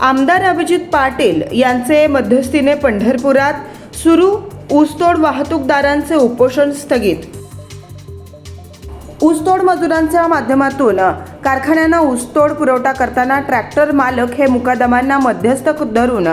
आमदार अभिजित पाटील यांचे मध्यस्थीने पंढरपुरात सुरू ऊसतोड वाहतूकदारांचे उपोषण स्थगित. ऊसतोड मजुरांच्या माध्यमातून कारखान्यांना ऊसतोड पुरवठा करताना ट्रॅक्टर मालक हे मुकादमांना मध्यस्थ धरून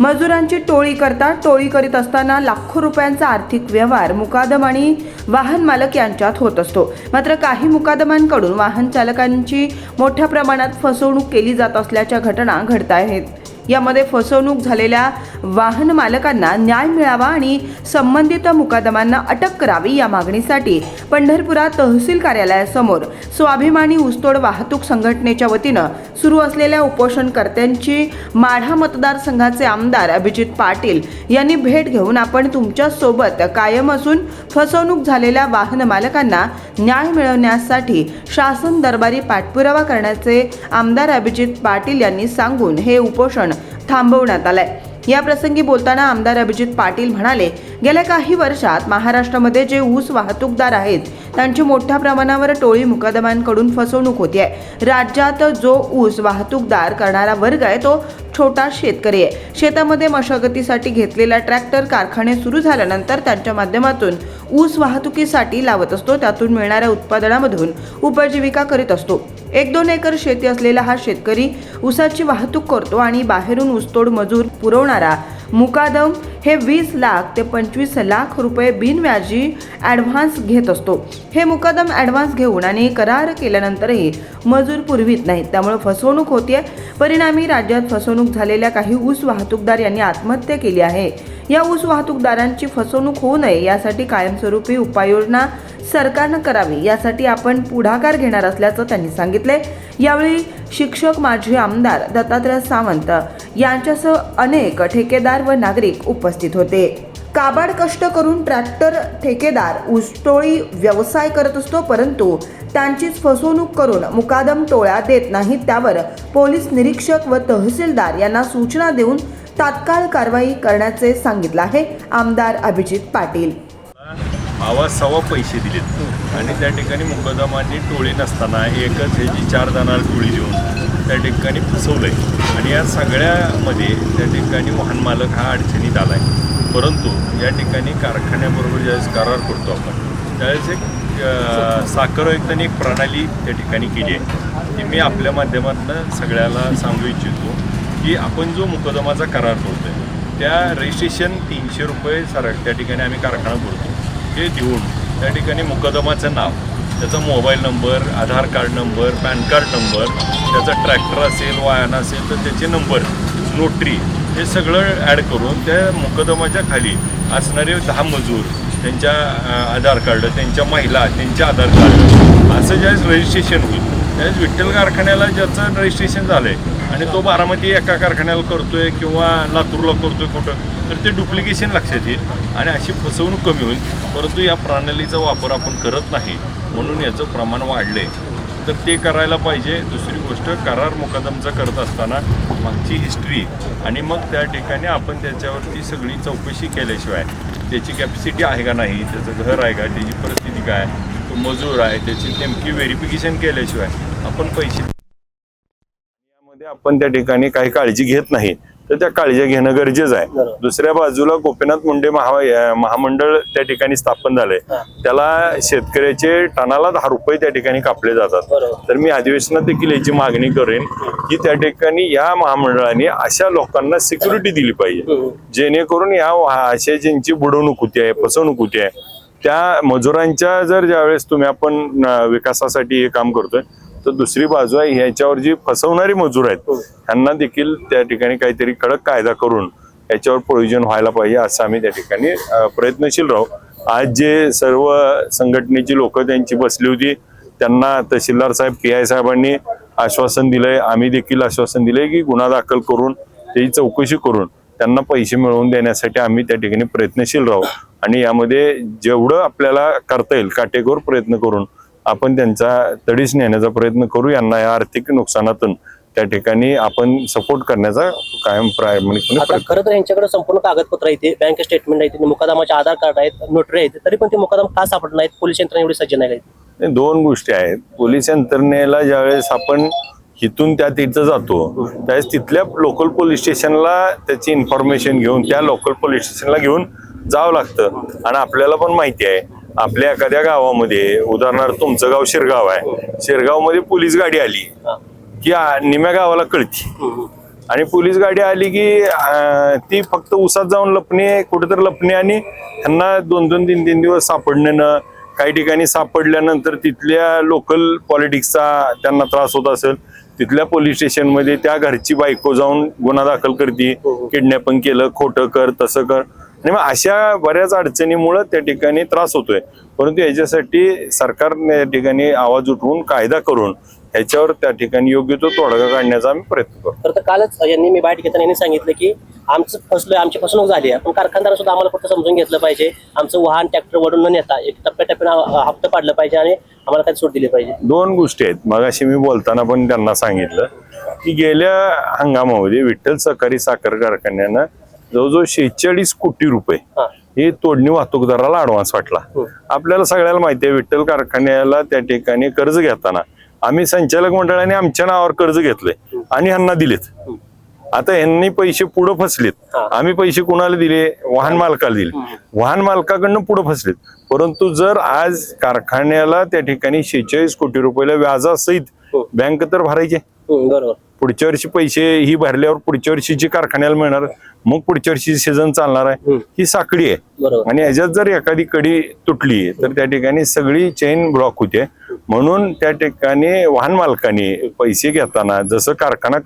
मजुरांची टोळी करतात टोळी करीत असताना लाखो रुपयांचा आर्थिक व्यवहार मुकादम आणि वाहन मालक यांच्यात होत असतो. मात्र काही मुकादमांकडून वाहन चालकांची मोठ्या प्रमाणात फसवणूक केली जात असल्याच्या घटना घडत आहेत यामध्ये फसवणूक झालेल्या वाहन मालकांना न्याय मिळावा आणि संबंधित मुकादमांना अटक करावी या मागणीसाठी पंढरपुरात तहसील कार्यालयासमोर स्वाभिमानी ऊसतोड वाहतूक संघटनेच्या वतीनं सुरू असलेल्या उपोषणकर्त्यांची माढा मतदारसंघाचे आमदार अभिजित पाटील यांनी भेट घेऊन आपण तुमच्यासोबत कायम असून फसवणूक झालेल्या वाहन मालकांना न्याय मिळवण्यासाठी शासन दरबारी पाठपुरावा करण्याचे आमदार अभिजित पाटील यांनी सांगून हे उपोषण थांबवण्यात आलंय. या प्रसंगी बोलताना आमदार अभिजित पाटील म्हणाले गेल्या काही वर्षात महाराष्ट्रामध्ये जे ऊस वाहतूकदार आहेत त्यांची मोठ्या प्रमाणावर टोळी मुकादमांकडून फसवणूक होती आहे राज्यात जो ऊस वाहतूकदार करणारा वर्ग आहे तो छोटा शेतकरी आहे. शेतामध्ये मशागतीसाठी घेतलेला ट्रॅक्टर कारखाने सुरू झाल्यानंतर त्यांच्या माध्यमातून ऊस वाहतुकीसाठी लावत असतो. त्यातून मिळणाऱ्या उत्पादनामधून उपजीविका करीत असतो. एक दोन एकर शेती असलेला हा शेतकरी ऊसाची वाहतूक करतो आणि बाहेरून ऊसतोड मजूर पुरवणारा मुकादम हे वीस लाख ते पंचवीस लाख रुपये बिनव्याजी ॲडव्हान्स घेत असतो. हे मुकादम ॲडव्हान्स घेऊन आणि करार केल्यानंतरही मजूर पुरवीत नाहीत. त्यामुळे फसवणूक होतीये. परिणामी राज्यात फसवणूक झालेल्या काही ऊस वाहतूकदार यांनी आत्महत्या केली आहे. या ऊस वाहतूकदारांची फसवणूक होऊ नये यासाठी कायमस्वरूपी उपाययोजना सरकारनं करावी यासाठी आपण पुढाकार घेणार असल्याचं त्यांनी सांगितले यावेळी शिक्षक माजी आमदार दत्तात्रय सावंत यांच्यासह अनेक ठेकेदार व नागरिक उपस्थित होते. काबाड कष्ट करून ट्रॅक्टर ठेकेदार ऊसतोळी व्यवसाय करत असतो परंतु त्यांचीच फसवणूक करून मुकादम टोळ्या देत नाहीत त्यावर पोलीस निरीक्षक व तहसीलदार यांना सूचना देऊन तात्काळ कारवाई करण्याचे सांगितलं आहे आमदार अभिजित पाटील. आवाज सव्वा पैसे दिलेत. आणि त्या ठिकाणी मुकदमांनी टोळी नसताना एकच ह्याची चार जणांना टोळी देऊन त्या ठिकाणी फसवलंय. आणि या सगळ्यामध्ये त्या ठिकाणी वाहन मालक हा अडचणीत आला आहे परंतु या ठिकाणी कारखान्याबरोबर ज्यावेळेस करार करतो आपण त्यावेळेस एक अ, साखर एक प्रणाली त्या ठिकाणी केली आहे. ती मी आपल्या माध्यमातून सगळ्याला सांगू इच्छितो. की आपण जो मुकदमाचा करार करतोय त्या रजिस्ट्रेशन तीनशे रुपये सर त्या ठिकाणी आम्ही कारखाना करतो हे देऊन त्या ठिकाणी मुकदमाचं नाव त्याचा mobile number Aadhaar card number PAN card number त्याचा ट्रॅक्टर असेल वाहन असेल तर त्याचे नंबर नोटरी हे सगळं ॲड करून त्या मुकदमाच्या खाली असणारे दहा मजूर त्यांच्या आधार कार्ड त्यांच्या महिला त्यांच्या आधार कार्ड असं ज्यावेळेस रजिस्ट्रेशन होईल त्यावेळेस विठ्ठल कारखान्याला ज्याचं रजिस्ट्रेशन झालं आहे आणि तो बारामती एका कारखान्याला करतोय किंवा लातूरला करतोय कुठं तर ते डुप्लिकेशन लक्षात येईल आणि अशी फसवणूक कमी होईल. परंतु या प्रणालीचा वापर आपण करत नाही म्हणून याचं प्रमाण वाढलं आहे तर ते करायला पाहिजे. दुसरी गोष्ट करार मुकादमचा करत असताना मागची हिस्ट्री आणि मग त्या ठिकाणी आपण त्याच्यावरती सगळी चौकशी केल्याशिवाय त्याची कॅपॅसिटी आहे का नाही त्याचं घर आहे का त्याची परिस्थिती काय तो मजूर आहे त्याची नेमकी व्हेरिफिकेशन केल्याशिवाय आपण पैसे आपण त्या ठिकाणी काही काळजी घेत नाही. तर त्या काळजी घेणं गरजेचं आहे. दुसऱ्या बाजूला गोपीनाथ मुंडे महा महामंडळ त्या ठिकाणी स्थापन झालंय. त्याला शेतकऱ्याचे टनाला दहा रुपये त्या ठिकाणी कापले जातात. तर मी अधिवेशनात देखील याची मागणी करेन की त्या ठिकाणी या महामंडळाने अशा लोकांना सिक्युरिटी दिली पाहिजे. जेणेकरून या अशा ज्यांची बुडवणूक होती आहे फसवणूक होती आहे त्या मजुरांच्या जर ज्यावेळेस तुम्ही आपण विकासासाठी हे काम करतोय तर दुसरी बाजू आहे ह्याच्यावर जी फसवणारी मजूर आहेत त्यांना देखील त्या ठिकाणी काहीतरी कडक कायदा करून याच्यावर प्रयोजन व्हायला पाहिजे असं आम्ही त्या ठिकाणी प्रयत्नशील राहू. आज जे सर्व संघटनेची लोक त्यांची बसली होती त्यांना तहसीलदार साहेब पी आय साहेबांनी आश्वासन दिलंय आम्ही देखील आश्वासन दिलंय की गुन्हा दाखल करून त्याची चौकशी करून त्यांना पैसे मिळवून देण्यासाठी आम्ही त्या ठिकाणी प्रयत्नशील राहू. आणि यामध्ये जेवढं आपल्याला करता येईल काटेकोर प्रयत्न करून आपण त्यांचा तडीस नेण्याचा प्रयत्न करू यांना या आर्थिक नुकसानातून. त्या ठिकाणी आपण सपोर्ट करण्याचा कायम प्रामाणिकपणे प्रयत्न खरं तर यांच्याकडे संपूर्ण कागदपत्र आहेत बँक स्टेटमेंट आहेत मुकादमाचे आधार कार्ड आहेत नोटरी आहेत तरी पण ते मुकादम का सापडत नाहीत? पोलीस यंत्रणा एवढी सज्ज नाही दोन गोष्टी आहेत. पोलीस यंत्रणेला ज्यावेळेस आपण इथून त्या तिथं जातो त्यावेळेस तिथल्या लोकल पोलीस स्टेशनला त्याची इन्फॉर्मेशन घेऊन त्या लोकल पोलीस स्टेशनला घेऊन जावं लागतं. आणि आपल्याला पण माहिती आहे आपल्या एखाद्या गावामध्ये उदाहरणार्थ तुमचं गाव शिरगाव आहे. शिरगावमध्ये पोलीस गाडी आली हा. की निम्या गावाला कळती. आणि पोलीस गाडी आली की ती फक्त उसात जाऊन लपणे कुठेतरी लपणे आणि त्यांना दोन दोन तीन तीन दिवस सापडणं काही ठिकाणी सापडल्यानंतर तिथल्या लोकल पॉलिटिक्सचा त्यांना त्रास होत असेल. तिथल्या पोलीस स्टेशनमध्ये त्या घरची बायको जाऊन गुन्हा दाखल करते किडनॅपिंग केलं खोटं कर तसं कर. आणि मग अशा बऱ्याच अडचणीमुळे त्या ठिकाणी त्रास होतोय. परंतु याच्यासाठी सरकारने या ठिकाणी आवाज उठवून कायदा करून ह्याच्यावर त्या ठिकाणी योग्य तो तोडगा काढण्याचा आम्ही प्रयत्न करतो. तर कालच यांनी मी बाईट घेताना यांनी सांगितलं की आमचं फसलोय आमची फसवणूक झाली आहे. पण कारखानदार सुद्धा आम्हाला फक्त समजून घेतलं पाहिजे. आमचं वाहन ट्रॅक्टर वडून न नेता एक टप्प्याटप्प्यानं हप्ता पाडलं पाहिजे आणि आम्हाला काही सूट दिली पाहिजे. दोन गोष्टी आहेत. मगाशी मी बोलताना पण त्यांना सांगितलं की गेल्या हंगामामध्ये विठ्ठल सहकारी साखर कारखान्यानं जवळजवळ शेहेचाळीस कोटी रुपये हा. हे तोडणी वाहतूकदाराला ऍडव्हान्स वाटला. हो. आपल्याला सगळ्याला माहिती आहे विठ्ठल कारखान्याला त्या ठिकाणी कर्ज घेताना आम्ही संचालक मंडळाने आमच्या नावावर कर्ज घेतलंय आणि ह्यांना दिलेत. आता यांनी पैसे पुढे फसलेत. हा. आम्ही पैसे कुणाला दिले? वाहन मालकाला दिले. वाहन मालकाकडनं पुढे फसलेत. परंतु जर आज कारखान्याला त्या ठिकाणी शेहेचाळीस कोटी रुपयाला व्याजासहित हो. बँक तर भरायचे बरोबर. पुढच्या वर्षी पैसे ही भरल्यावर पुढच्या वर्षीची कारखान्याला मिळणार मग पुढच्या वर्षी सीझन चालणार आहे. ही साखळी आहे. आणि याच्यात जर एखादी कडी तुटली तर त्या ठिकाणी सगळी चेन ब्लॉक होते. म्हणून त्या ठिकाणी वाहन मालकाने पैसे घेताना जसं कारखाना